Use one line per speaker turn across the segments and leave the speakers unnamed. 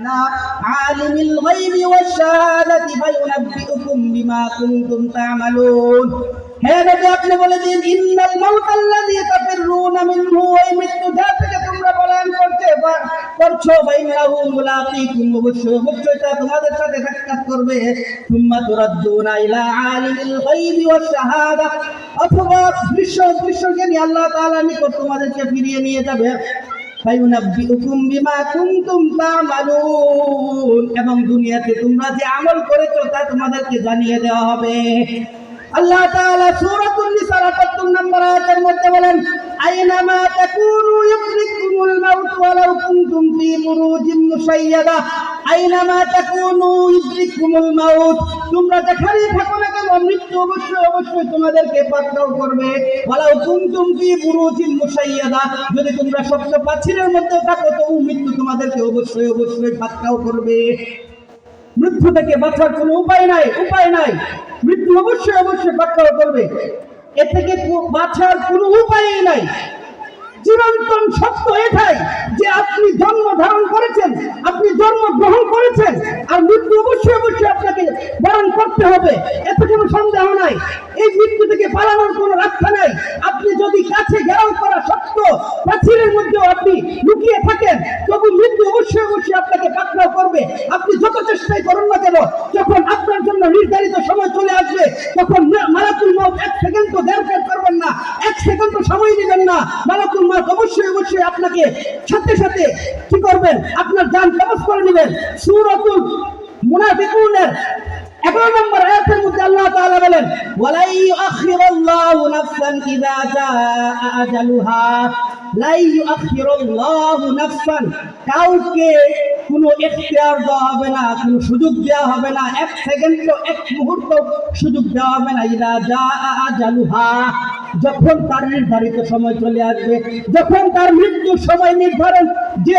عالم الغيب والشهادة فينبئكم بما كنتم تعملون হে নবী আপনি বলে দিন ইন্নাল মাউতাল্লাযী তাফিরুনা মিনহু ওই মৃত্যু যা থেকে তোমরা পলায়ন করতে পা- করছো বাইনাহু মুলাকিকুম অবশ্যই অবশ্যই তা তোমাদের সাথে সাক্ষাৎ করবে থুম্মা তুরাদ্দুনা ইলা আলিমিল গায়বি ওয়াশ শাহাদা অথবা দৃশ্য দৃশ্যকে নিয়ে আল্লাহ তাআলা নিকট তোমাদেরকে ফিরিয়ে নিয়ে যাবে এবং দুনিয়াতে তোমরা যে আমল করেছ, তা তোমাদেরকে জানিয়ে দেওয়া হবে। আল্লাহ তাআলা সূরাতুন নিসার 71 নম্বর আয়াতের মধ্যে বলেন, আইনামা তাকুনু ইউদরিকুমুল মাউত ওয়ালাউ কুনতুম ফি মৃত্যু তোমাদেরকে যদি তোমরা শক্ত পাচ্ছিলের মধ্যে থাকো, তবু মৃত্যু তোমাদেরকে অবশ্যই অবশ্যই পাকড়াও করবে। মৃত্যু থেকে বাঁচার কোনো উপায় নাই উপায় নাই। মৃত্যু অবশ্যই অবশ্যই পাকড়াও করবে। এ থেকে বাঁচার কোনো উপায়ই নাই। চিরন্তন সত্য এটাই যে আপনি জন্ম ধারণ করেছেন আপনি জন্ম গ্রহণ করেছেন আর মৃত্যু করতে হবে। এতে কোনো সন্দেহ নাই। এই মৃত্যু থেকে পালানোর কোনো রাস্তা নাই। আপনি যদি কাছে ঘেরাও করা সত্য প্রাচীরের মধ্যেও আপনি লুকিয়ে থাকেন, তবু মৃত্যু অবশ্যই অবশ্যই আপনাকে পাকড়াও করবে। আপনি যত চেষ্টাই করুন না কেন, যখন আপনার জন্য নির্ধারিত সময় চলে আসবে, তখন মালাকুল মত এক সেকেন্ড তো দেড় করবেন না। এক সেকেন্ড তো সময় নেবেন না। মালাকুল মত অবশ্যই অবশ্যই আপনাকে সাথে সাথে কি করবেন? আপনার যান কবজ করে নেবেন। সুরাতুল মুনাফিকুনের এগারো নম্বর আয়াতের মধ্যে আল্লাহ তাআলা বলেন, ওয়ালাই ইউআখিরুল্লাহু নাফসান ইযা জাআ আজালুহা। লাই ইউআখিরুল্লাহু নাফসান, কাউকে কোনো এখতিয়ার দেওয়া হবে না, কোনো সুযোগ দেওয়া হবে না, এক সেকেন্ড এক মুহূর্ত সুযোগ দেওয়া হবে না, ইদা জাআ আজালুহা। যখন তার নির্ধারিত সময় চলে আসবে যখন তার মৃত্যুর সময় নির্ধারণ যে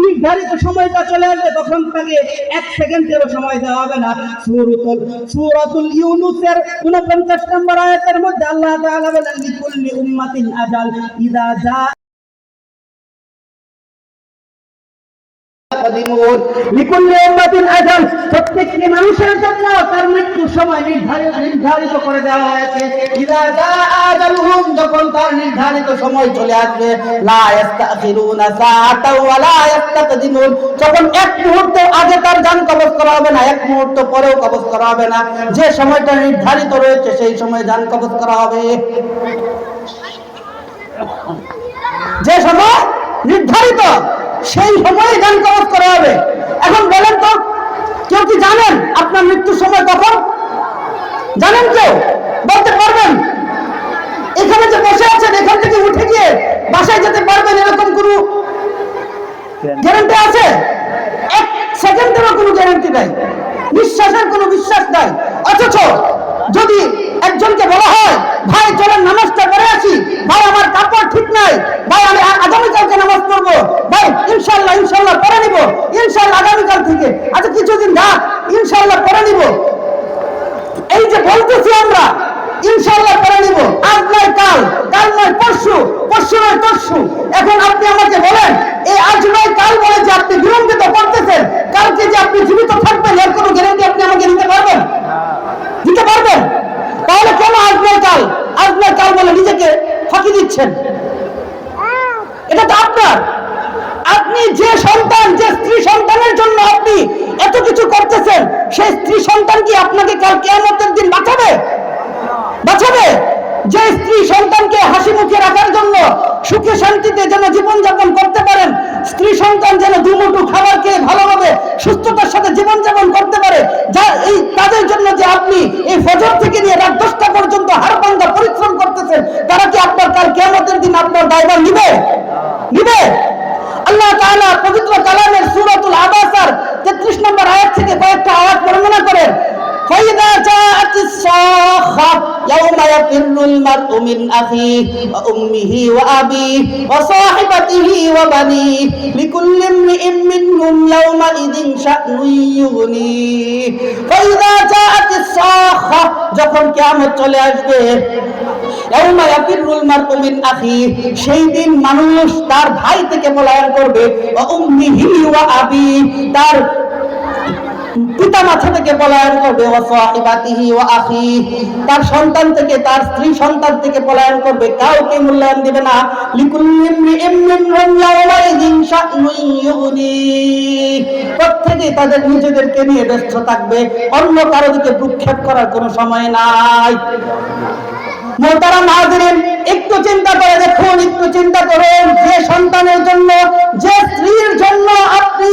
নির্ধারিত সময়টা চলে আসবে তখন তাকে এক সেকেন্ডেরও সময় দেওয়া হবে না। সুরতুল সুরতুল ইউনুসের উনপঞ্চাশ নম্বর আয়াতের মধ্যে আল্লাহ তাআলা বলেন লিকুল্লি উম্মাতিন আজাল ইদা যা প্রত্যেকটি মানুষের জন্য তার মৃত্যু সময় নির্ধারিত নির্ধারিত করে দেওয়া হয়েছে। যখন তার নির্ধারিত সময় চলে আসবে যখন এক মুহূর্ত আগে তার করা হবে না, এক মুহূর্ত পরেও করা হবে না। যে সময়টা নির্ধারিত রয়েছে, সেই সময় জান কবজ করা হবে। যে সময় নির্ধারিত, সেই সময়ে যান কবজ করা হবে এখন বলেন তো কেউ কি জানেন আপনার মৃত্যুর সময় কখন জানেন কেউ বলতে পারবেন? এখানে যে বসে আছেন, এখান থেকে উঠে গিয়ে বাসায় যেতে পারবেন এরকম কোনো গ্যারান্টি আছে? এক সেকেন্ডেরও কোনো গ্যারান্টি নাই। বিশ্বাসের কোনো বিশ্বাস নাই। অথচ যদি একজনকে বলা হয়, ভাই, চলেন, নামাজটা করে আসি। ভাই, আমার কাপড় ঠিক নাই। ভাই, আমি আগামীকালকে নামাজ পড়ব। ভাই ইনশাল্লাহ ইনশাল্লাহ পড়ে নিব। ইনশাল্লাহ আগামীকাল থেকে আচ্ছা কিছুদিন রাত ইনশাল্লাহ পড়ে নিব। এই যে বলতেছি আমরা ইনশাল্লাহ করে নিব। আজ নয়, কাল। কাল নয়, পরশু। পরশু নয় তরশু এখন আপনি আমাকে বলেন, এই আজ নয়, কাল বলে যে আপনি বিলম্বিত করতেছেন, কালকে যে আপনি জীবিত থাকবেন, এর কোনো গ্যারান্টি আপনি আমাকে দিতে পারবেন? দিতে পারবেন? তাহলে কেন আজ নয়, কাল? আজ নয়, কাল বলে নিজেকে ফাঁকি দিচ্ছেন? এটা তো আপনার। আপনি যে সন্তান, যে স্ত্রী সন্তানের জন্য আপনি এত কিছু করতেছেন, সেই স্ত্রী সন্তান কি আপনাকে কাল কেয়ামতের দিন বাঁচাবে? বাঁচাবে? যে স্ত্রী সন্তানকে হাসি মুখে রাখার জন্য সুখে শান্তিতে যেন জীবন যাপন করতে পারেন, স্ত্রী সন্তান যেন দুমুঠু খাবার খেয়ে ভালোভাবে সুস্থতার সাথে জীবন যাপন করতে পারে, যা এই তাদের জন্য যে আপনি এই ফজর থেকে নিয়ে রাত দশটা পর্যন্ত হার পাঙ্গা পরিশ্রম করতেছেন, তারা কি আপনার কাল কেয়ামতের দিন আপনার দায়ভার নিবে? নিবে? আল্লাহ তাআলা পবিত্র কালামের সূরাতুল ওয়া উম্মিহি ওয়া আবিহি ওয়া সাহিবাতিহি ওয়া বানিহি লিকুল্লি ইমরিইম মিনহুম ইয়াউমা ইদিন শা'নুন ইউগনি ফাইযা জাআতিস সাখা যখন কিয়ামত চলে আসবে সেই দিন মানুষ তার ভাই থেকে পলায়ন করবে তার পিতা মাথা থেকে পলায়ন করবে তার সন্তান থেকে, তার স্ত্রী সন্তান থেকে পলায়ন করবে, কাউকে মূল্যায়ন দিবে না। প্রত্যেকে তাদের নিজেদেরকে নিয়ে ব্যস্ত থাকবে, অন্য কারও দিকে করার কোনো সময় নাই। মোহতারাম হাজিরিন একটু চিন্তা করে দেখুন, একটু চিন্তা করুন, যে সন্তানের জন্য, যে স্ত্রীর জন্য আপনি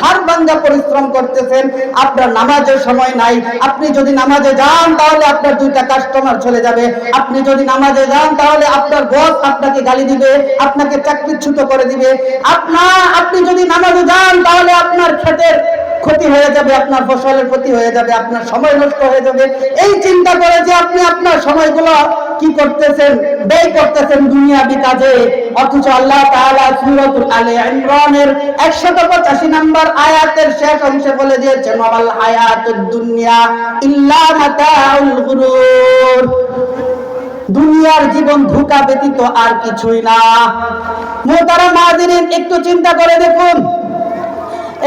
হার ভাঙ্গা পরিশ্রম করতেছেন, আপনার নামাজের সময় নাই। আপনি যদি নামাজে যান, তাহলে আপনার দুইটা কাস্টমার চলে যাবে। আপনি যদি নামাজে যান, তাহলে আপনার বস আপনাকে গালি দিবে, আপনাকে চাকরিচ্যুত করে দিবে। আপনার আপনি যদি নামাজে যান, তাহলে আপনার ক্ষেতের ক্ষতি হয়ে যাবে, আপনার ফসলের ক্ষতি হয়ে যাবে, আপনার সময় নষ্ট হয়ে যাবে। এই চিন্তা করে যে আপনি আপনার সময়গুলো কি করতেছেন, ব্যয় করতেছেন দুনিয়াবি কাজে, অথচ আল্লাহ তাআলা সূরাতুল আলে ইমরানের 185 নম্বর আয়াতের শেষ অংশে বলে দিয়েছেন, ওয়াল হায়াতুদ দুনিয়া ইল্লা মাতাউল গুরুর। দুনিয়ার জীবন ধোঁকা ব্যতীত আর কিছুই না। মোহতারাম মাহাদিন একটু চিন্তা করে দেখুন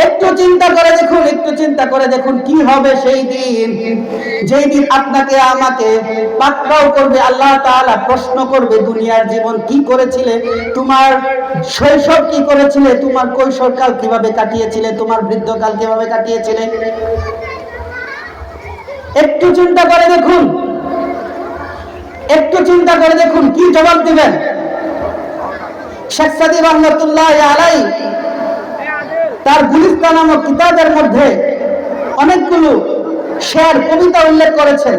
একটু চিন্তা করে দেখুন, একটু চিন্তা করে দেখুন কি হবে সেই দিন। যেই দিন আপনাকে, আমাকে পাকড়াও করবে, আল্লাহ তাআলা প্রশ্ন করবে, দুনিয়ার জীবন কি করেছিলে, তোমার শৈশব কি করেছিলে, তোমার কৈশোরকাল কীভাবে কাটিয়েছিলে, তোমার বৃদ্ধকাল কীভাবে কাটিয়েছিলে। একটু চিন্তা করে দেখুন, একটু চিন্তা করে দেখুন, কি জবাব দিবেন? শেখ সাদি রহমতুল্লাহ আলাই তার গুলিস্তা নামক কিতাবের মধ্যে অনেকগুলো শের কবিতা উল্লেখ করেছেন